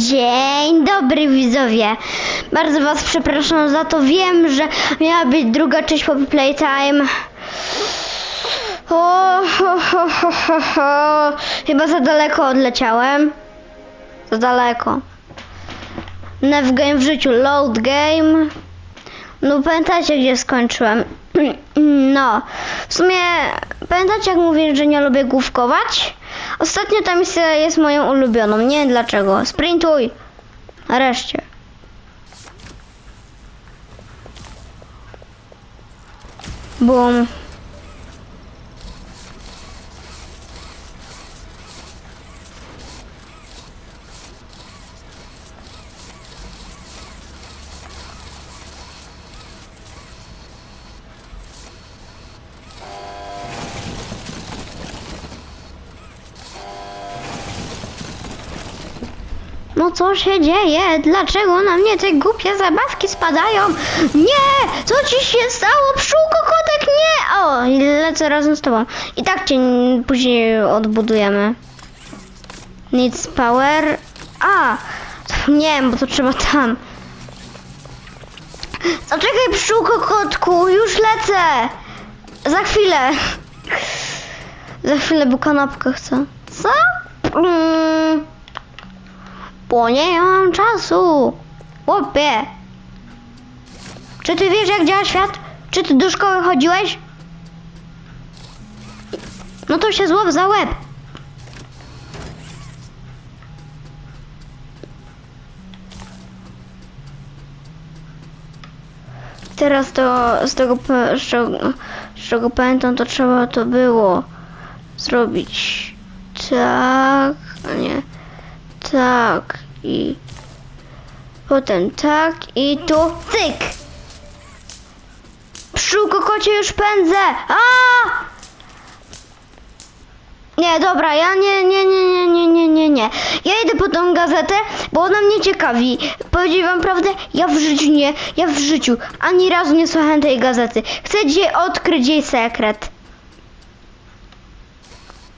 Dzień dobry widzowie. Bardzo was przepraszam za to. Wiem, że miała być druga część Poppy Playtime. O, ho, ho, ho, ho. Chyba za daleko odleciałem. Za daleko. Nev game w życiu. Load game. No pamiętacie gdzie skończyłem? No, w sumie pamiętacie jak mówię, że nie lubię główkować? Ostatnio ta misja jest moją ulubioną, nie wiem dlaczego. Sprintuj! Nareszcie. Bum. No co się dzieje? Dlaczego na mnie te głupie zabawki spadają? Nie! Co ci się stało? Pszczółko, kotek, nie! O, lecę razem z tobą. I tak cię później odbudujemy. Needs power. A! Nie, bo to trzeba tam. Zaczekaj, pszczółko, kotku, już lecę! Za chwilę. Za chwilę, bo kanapkę chcę. Co? Mm. Bo nie mam czasu. Chłopie. Czy ty wiesz jak działa świat? Czy ty do szkoły chodziłeś? No to się złap za łeb. Teraz to z tego, z czego, z czego pamiętam, to trzeba to było zrobić tak, nie tak i potem tak i tu cyk. Pszczółko kocie już pędzę. A! Nie, dobra, ja nie, nie, nie, nie, nie, nie, nie, nie. Ja idę po tą gazetę, bo ona mnie ciekawi. Powiedzieć wam prawdę, ja w życiu nie, ja w życiu ani razu nie słuchałem tej gazety. Chcę dzisiaj odkryć jej sekret.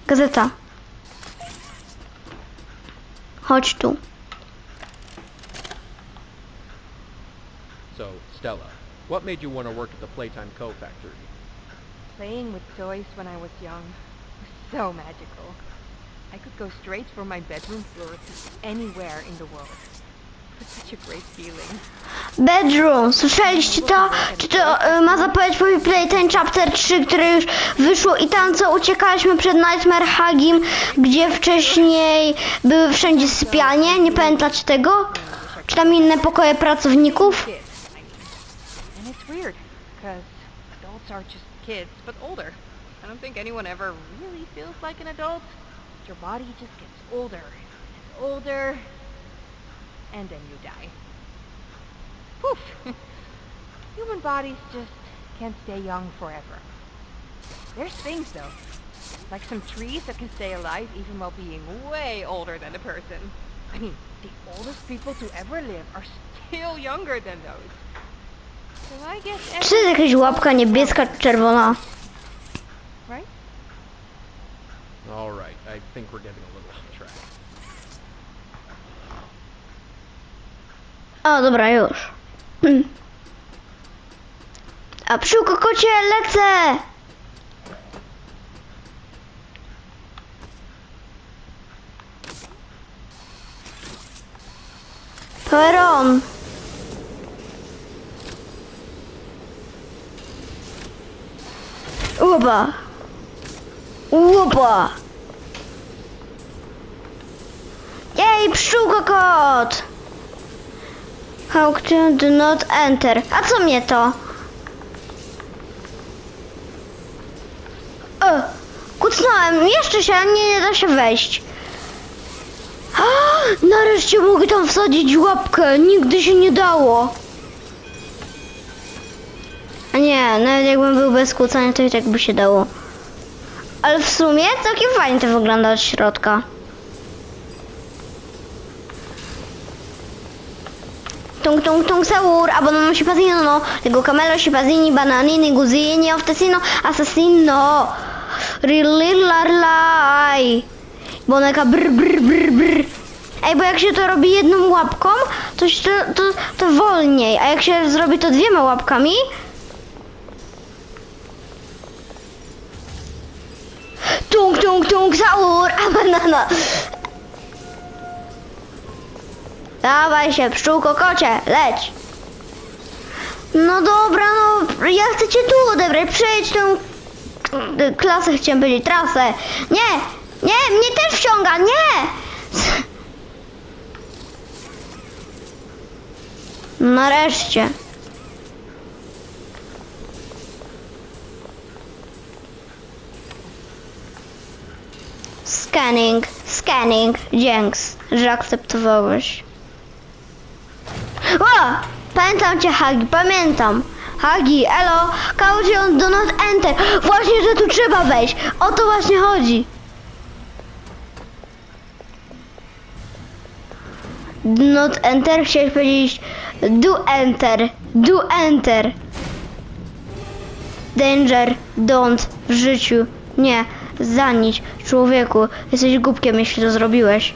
Gazeta. Chodź tu. So, Stella, what made you want to work at the Playtime Co. factory? Playing with toys when I was young was so magical. I could go straight from my bedroom floor to anywhere in the world. Bedroom, słyszeliście to? Czy to y, ma zapowiedź Poppy Playtime Chapter 3, które już wyszło i tam co uciekaliśmy przed Nightmare Hagim, gdzie wcześniej były wszędzie sypialnie, nie pamiętacie tego? Czy tam inne pokoje pracowników? Kids, I mean. And it's weird, because adults are just kids, but older. I don't think anyone ever really feels like an adult. Your body just gets older and older, and then you die. Poof! Human bodies just can't stay young forever. There's things though, like some trees that can stay alive even while being way older than a person. I mean, the oldest people to ever live are still younger than those. So I guess Czy to jest jakaś łapka niebieska czy czerwona? right? All right, I think we're getting a little off track. O, dobra, już. A psiuko kocie, lecę! Peron. Łoba. Łoba. Jej, pszczółko kot! To do not enter. A co mnie to? O, kucnąłem. Jeszcze się, nie, nie da się wejść. A, nareszcie mogę tam wsadzić łapkę. Nigdy się nie dało. A nie, nawet jakbym był bez kłócania, to i tak by się dało. Ale w sumie całkiem fajnie to wygląda od środka. Tung tung tung saur, abbono scipasino, leggo cammello scipasini, bananini, gusini, oftesino, assassino, rilillarlai. Boneka brr brr brr brr. Ej, bo jak się to robi jedną łapką, to, to, to, to wolniej, a jak się zrobi to dwiema łapkami, tung, tung, tung, zaur, a banana. Dawaj się, pszczółko kocie, leć. No dobra, no ja chcę cię tu odebrać, przejdź k- klasę, chciałem powiedzieć, trasę. Nie, nie, mnie też wciąga, nie. Nareszcie. Scanning, scanning, dzięks, że akceptowałeś. O! Pamiętam cię, Hagi, pamiętam. Hagi, elo, kaution do not enter. Właśnie, że tu trzeba wejść. O to właśnie chodzi. Not enter, chciałeś powiedzieć do enter, do enter. Danger, don't, w życiu. Nie, zanić, człowieku. Jesteś głupkiem, jeśli to zrobiłeś.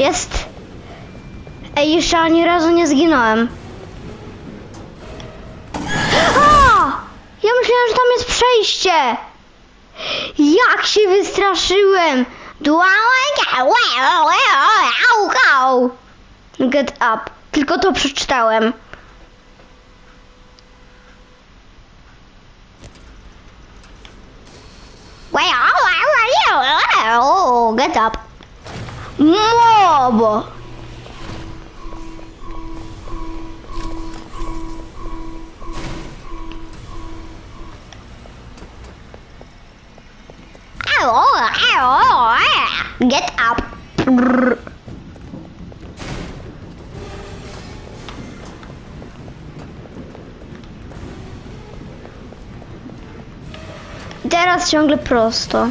Jest. Ej, jeszcze ani razu nie zginąłem. A! Ja myślałem, że tam jest przejście. Jak się wystraszyłem. Get up. Tylko to przeczytałem. Get up. Mobo. Get up. Teraz ciągle prosto.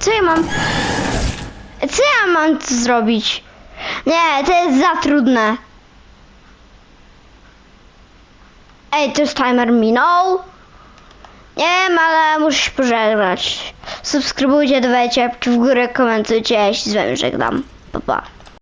Co ja mam? Co ja mam zrobić? Nie, to jest za trudne. Ej, to już timer minął. Nie wiem, ale muszę się pożegnać. Subskrybujcie, dawajcie w górę, komentujcie, ja się z wami żegnam. Pa, pa.